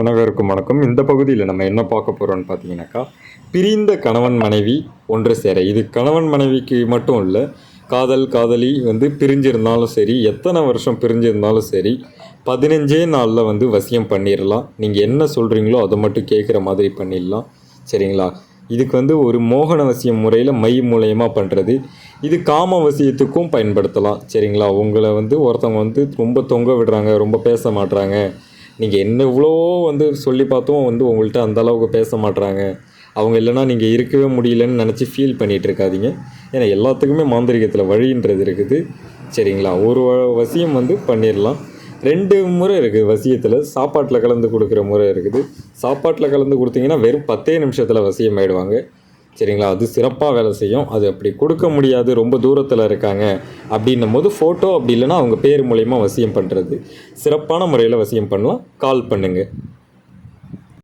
உணவருக்கும் வணக்கம். இந்த பகுதியில் நம்ம என்ன பார்க்க போகிறோம்னு பார்த்தீங்கன்னாக்கா பிரிந்த கணவன் மனைவி ஒன்று சேர. இது கணவன் மனைவிக்கு மட்டும் இல்லை காதல் காதலி வந்து பிரிஞ்சிருந்தாலும் சரி எத்தனை வருஷம் பிரிஞ்சிருந்தாலும் சரி பதினஞ்சே நாளில் வந்து வசியம் பண்ணிடலாம் நீங்கள் என்ன சொல்கிறீங்களோ அதை மட்டும் கேட்குற மாதிரி பண்ணிடலாம் சரிங்களா? இதுக்கு வந்து ஒரு மோகன வசியம் முறையில் மை மூலயமா பண்ணுறது இது காம வசியத்துக்கும் பயன்படுத்தலாம். சரிங்களா? உங்களை வந்து ஒருத்தவங்க வந்து ரொம்ப தொங்க விடுறாங்க ரொம்ப பேச மாட்றாங்க. நீங்கள் என்ன இவ்வளோ வந்து சொல்லி பார்த்தும் வந்து உங்கள்கிட்ட அந்த அளவுக்கு பேச மாட்டுறாங்க அவங்க இல்லைன்னா நீங்கள் இருக்கவே முடியலன்னு நினச்சி ஃபீல் பண்ணிகிட்டு இருக்காதீங்க. ஏன்னா எல்லாத்துக்குமே மாந்திரிகத்தில் வழின்றது இருக்குது. சரிங்களா? ஒரு வசியம் வந்து பண்ணிடலாம் ரெண்டு முறை இருக்குது வசியத்தில். சாப்பாட்டில் கலந்து கொடுக்குற முறை இருக்குது. சாப்பாட்டில் கலந்து கொடுத்தீங்கன்னா வெறும் பத்தே நிமிஷத்தில் வசியம் ஆயிடுவாங்க சரிங்களா? அது சிறப்பாக வேலை செய்யும். அது அப்படி கொடுக்க முடியாது. ரொம்ப தூரத்தில் இருக்காங்க. அப்படின்னும் போது ஃபோட்டோ அப்படி இல்லைன்னா அவங்க பேர் மூலயமா வசியம் பண்ணுறது சிறப்பான முறையில் வசியம் பண்ணலாம். கால் பண்ணுங்கள்